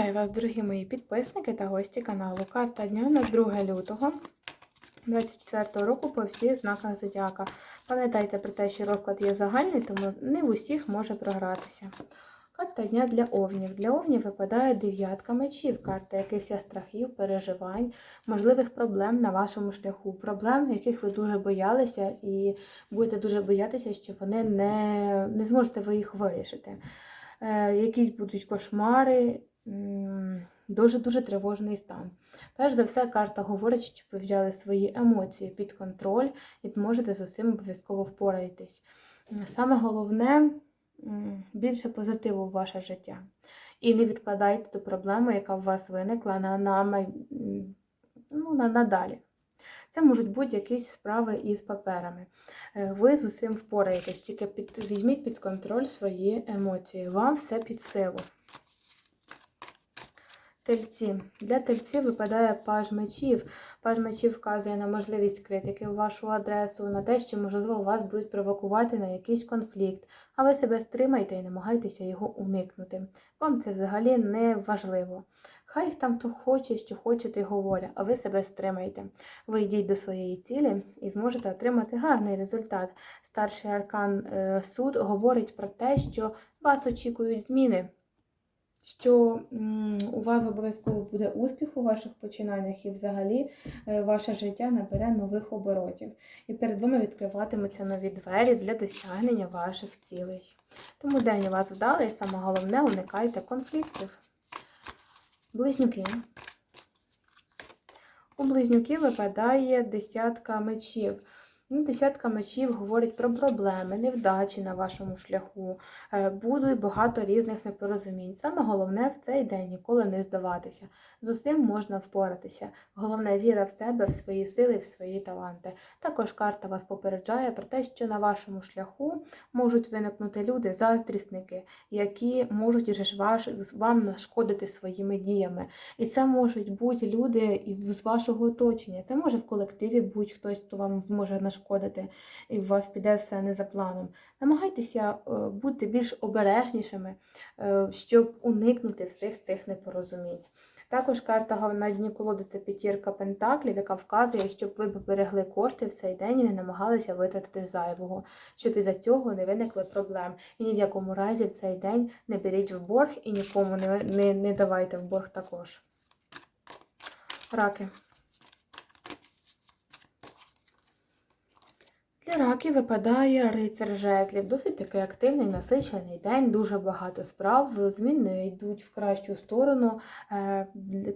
Вітаю вас, дорогі мої підписники та гості каналу. Карта дня на 2 лютого 2024 року по всіх знаках зодіака. Пам'ятайте про те, що розклад є загальний, тому не в усіх може програтися. Карта дня для овнів. Для овнів випадає дев'ятка мечів, карта якихось страхів, переживань, можливих проблем на вашому шляху. Проблем, яких ви дуже боялися, і будете дуже боятися, що вони не, не зможете ви їх вирішити. Е, якісь будуть кошмари, дуже-дуже тривожний стан. Перш за все, карта говорить, щоб ви взяли свої емоції під контроль і зможете з усім обов'язково впораєтесь. Саме головне більше позитиву в ваше життя. І не відкладайте ту проблему, яка у вас виникла на, на, ну, на надалі. Це можуть бути якісь справи із паперами. Е, ви з усім впораєтесь, тільки під, візьміть під контроль свої емоції. Вам все під силу. Тельці. Для тельців випадає паж мечів. Паж мечів вказує на можливість критики в вашу адресу, на те, що, можливо, вас будуть провокувати на якийсь конфлікт, а ви себе стримайте і намагайтеся його уникнути. Вам це взагалі не важливо. Хай там хто хоче, що хоче, ти говорять, а ви себе стримайте. Ви йдіть до своєї цілі і зможете отримати гарний результат. Старший аркан е, суд говорить про те, що вас очікують зміни що у вас обов'язково буде успіх у ваших починаннях, і взагалі е, ваше життя набере нових оборотів. І перед вами відкриватимуться нові двері для досягнення ваших цілей. Тому день у вас вдалий, і саме головне, уникайте конфліктів. Близнюки. У близнюків випадає десятка мечів. Ну, десятка мечів говорить про проблеми, невдачі на вашому шляху, е, будуть багато різних непорозумінь. Саме головне в цей день ніколи не здаватися. З усім можна впоратися. Головне віра в себе, в свої сили, в свої таланти. Також карта вас попереджає про те, що на вашому шляху можуть виникнути люди, заздрісники, які можуть же ваш, вам нашкодити своїми діями. І це можуть бути люди з вашого оточення. Це може в колективі бути хтось, хто вам зможе нашкодити нашкодити, і у вас піде все не за планом. Намагайтеся е, бути більш обережнішими, е, щоб уникнути всіх цих непорозумінь. Також карта на дні колоди це п'ятірка пентаклів, яка вказує, щоб ви берегли кошти в цей день і не намагалися витратити зайвого, щоб із-за цього не виникли проблем. І ні в якому разі в цей день не беріть в борг і нікому не, не, не давайте в борг також. Раки. Для раків випадає рицар жезлів. Досить такий активний, насичений день, дуже багато справ. Зміни йдуть в кращу сторону. Е,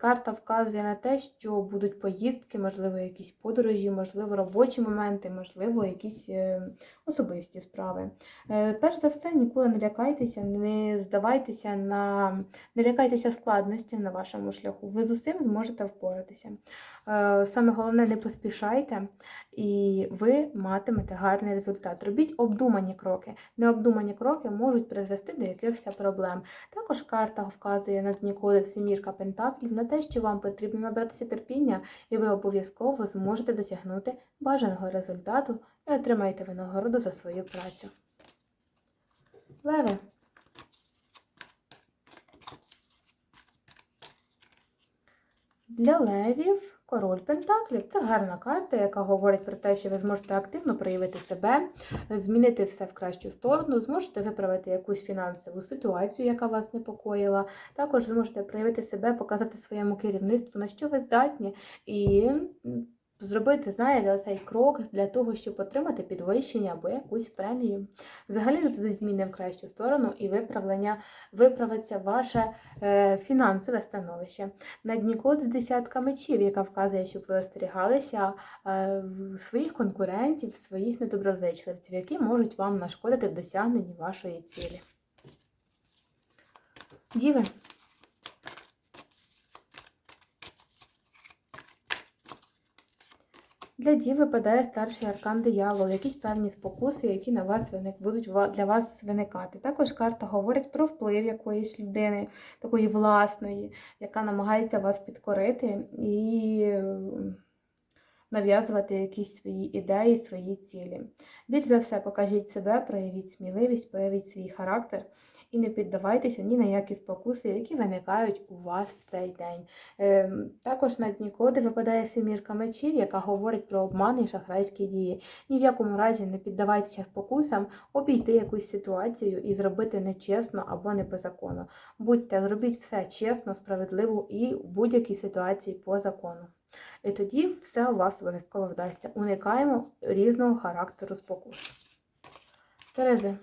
карта вказує на те, що будуть поїздки, можливо, якісь подорожі, можливо, робочі моменти, можливо, якісь е, особисті справи. Е, перш за все, ніколи не лякайтеся, не здавайтеся на не лякайтеся складності на вашому шляху. Ви з усім зможете впоратися. Саме головне, не поспішайте, і ви матимете матимете гарний результат. Робіть обдумані кроки. Необдумані кроки можуть призвести до якихось проблем. Також карта вказує на дні коди Семірка Пентаклів на те, що вам потрібно набратися терпіння, і ви обов'язково зможете досягнути бажаного результату і отримаєте винагороду за свою працю. Леви. Для левів Король Пентаклів це гарна карта, яка говорить про те, що ви зможете активно проявити себе, змінити все в кращу сторону, зможете виправити якусь фінансову ситуацію, яка вас непокоїла. Також зможете проявити себе, показати своєму керівництву, на що ви здатні, і зробити, знаєте, оцей крок для того, щоб отримати підвищення або якусь премію. Взагалі туди зміни в кращу сторону і виправлення, виправиться ваше е, фінансове становище. На дні коди десятка мечів, яка вказує, щоб ви остерігалися е, своїх конкурентів, своїх недоброзичливців, які можуть вам нашкодити в досягненні вашої цілі. Діви. Для дів випадає старший аркан диявол, якісь певні спокуси, які на вас виник, будуть для вас виникати. Також карта говорить про вплив якоїсь людини, такої власної, яка намагається вас підкорити і нав'язувати якісь свої ідеї, свої цілі. Більш за все, покажіть себе, проявіть сміливість, проявіть свій характер і не піддавайтеся ні на які спокуси, які виникають у вас в цей день. Ем, Також на дні коди випадає семірка мечів, яка говорить про обман і шахрайські дії. Ні в якому разі не піддавайтеся спокусам обійти якусь ситуацію і зробити нечесно або не по закону. Будьте, зробіть все чесно, справедливо і в будь-якій ситуації по закону. І тоді все у вас обов'язково вдасться. Уникаємо різного характеру спокус. Терези.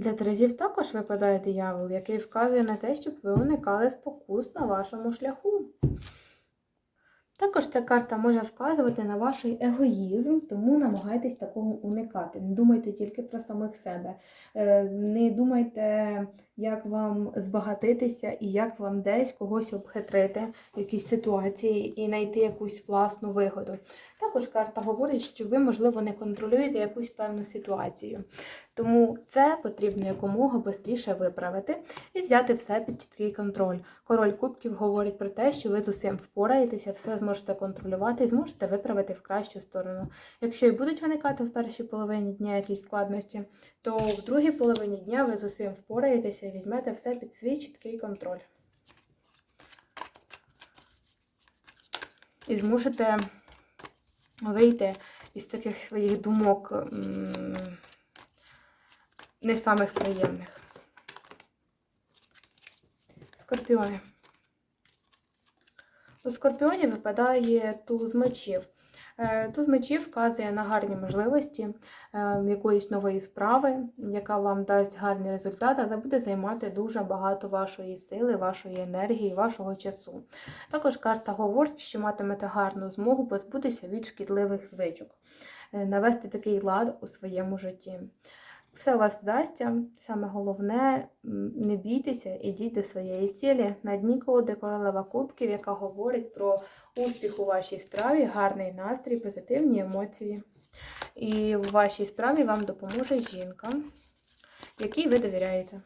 Для Терезів також випадає диявол, який вказує на те, щоб ви уникали спокус на вашому шляху. Також ця карта може вказувати на ваш егоїзм, тому намагайтесь такого уникати. Не думайте тільки про самих себе. Е, Не думайте, як вам збагатитися і як вам десь когось обхитрити в якійсь ситуації і знайти якусь власну вигоду. Також карта говорить, що ви, можливо, не контролюєте якусь певну ситуацію. Тому це потрібно якомога швидше виправити і взяти все під чіткий контроль. Король кубків говорить про те, що ви з усім впораєтеся, все зможете контролювати і зможете виправити в кращу сторону. Якщо і будуть виникати в першій половині дня якісь складності, то в другій половині дня ви з усім впораєтеся і візьмете все під свій чіткий контроль. І зможете вийти із таких своїх думок не самих приємних. Скорпіони. У скорпіоні випадає туз мечів. Е, Туз мечів вказує на гарні можливості е, якоїсь нової справи, яка вам дасть гарний результат, але буде займати дуже багато вашої сили, вашої енергії, вашого часу. Також карта говорить, що матимете гарну змогу позбутися від шкідливих звичок, е, навести такий лад у своєму житті. Все у вас вдасться. Саме головне, не бійтеся, ідіть до своєї цілі. На дні колоди королева кубків, яка говорить про успіх у вашій справі, гарний настрій, позитивні емоції. І в вашій справі вам допоможе жінка, якій ви довіряєте.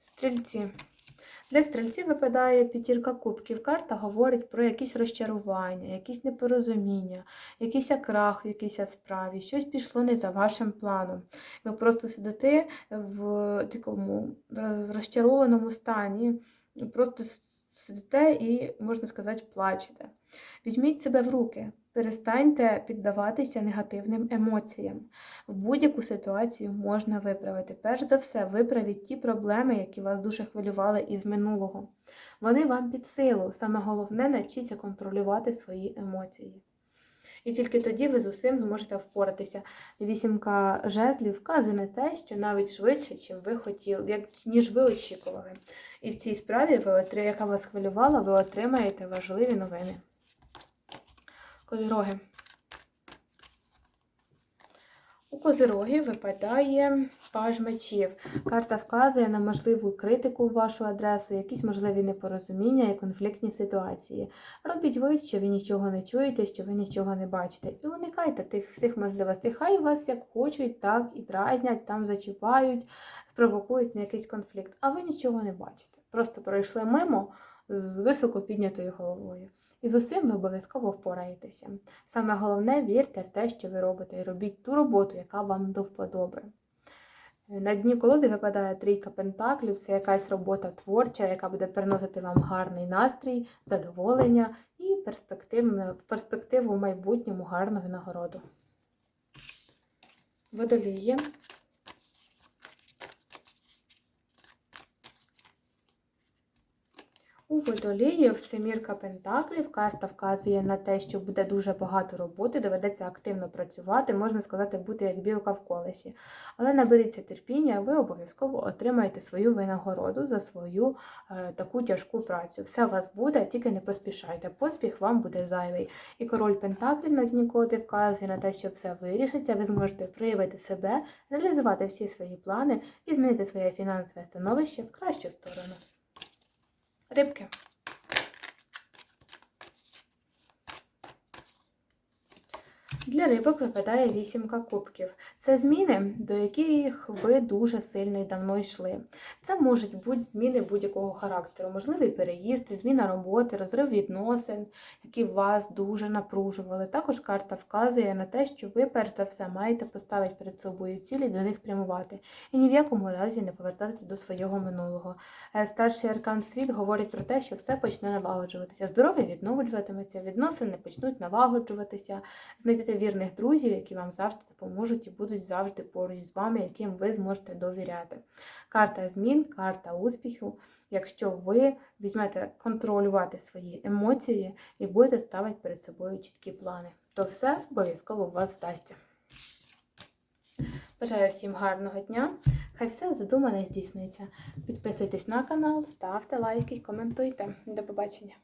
Стрільці. Для стрільців випадає п'ятірка кубків. Карта говорить про якісь розчарування, якісь непорозуміння, якийсь крах в якійсь справі, щось пішло не за вашим планом. Ви просто сидите в такому розчарованому стані, просто сидите і, можна сказати, плачете. Візьміть себе в руки, перестаньте піддаватися негативним емоціям. В будь-яку ситуацію можна виправити. Перш за все, виправіть ті проблеми, які вас дуже хвилювали із минулого. Вони вам під силу. Саме головне навчіться контролювати свої емоції. І тільки тоді ви з усім зможете впоратися. Вісімка жезлів вказує на те, що навіть швидше, чим ви хотіли, як, ніж ви очікували. І в цій справі, яка вас хвилювала, ви отримаєте важливі новини. Козироги. У козирогів випадає паж мечів. Карта вказує на можливу критику в вашу адресу, якісь можливі непорозуміння і конфліктні ситуації. Робіть вид, що ви нічого не чуєте, що ви нічого не бачите. І уникайте тих всіх можливостей. Хай вас як хочуть, так і дразнять, там зачіпають, спровокують на якийсь конфлікт, а ви нічого не бачите. Просто пройшли мимо з високо піднятою головою. І з усім ви обов'язково впораєтеся. Саме головне вірте в те, що ви робите, і робіть ту роботу, яка вам до вподоби. На дні колоди випадає трійка пентаклів, це якась робота творча, яка буде приносити вам гарний настрій, задоволення і в перспективу в майбутньому гарну винагороду. Водолії. У водоліїв семірка пентаклів карта вказує на те, що буде дуже багато роботи, доведеться активно працювати, можна сказати, бути як білка в колесі. Але наберіться терпіння, ви обов'язково отримаєте свою винагороду за свою е, таку тяжку працю. Все у вас буде, тільки не поспішайте. Поспіх вам буде зайвий. І король пентаклів на дні коди вказує на те, що все вирішиться, ви зможете проявити себе, реалізувати всі свої плани і змінити своє фінансове становище в кращу сторону. Рибки. Для рибок випадає вісімка кубків. Це зміни, до яких ви дуже сильно і давно йшли. Це можуть бути зміни будь-якого характеру, можливий переїзд, зміна роботи, розрив відносин, які вас дуже напружували. Також карта вказує на те, що ви, перш за все, маєте поставити перед собою цілі до них прямувати і ні в якому разі не повертатися до свого минулого. Е, Старший аркан світ говорить про те, що все почне налагоджуватися. Здоров'я відновлюватиметься, відносини почнуть налагоджуватися. Вірних друзів, які вам завжди допоможуть і будуть завжди поруч з вами, яким ви зможете довіряти. Карта змін, карта успіху. Якщо ви візьмете контролювати свої емоції і будете ставити перед собою чіткі плани, то все обов'язково у вас вдасться. Бажаю всім гарного дня! Хай все задумане здійсниться. Підписуйтесь на канал, ставте лайки, коментуйте. До побачення!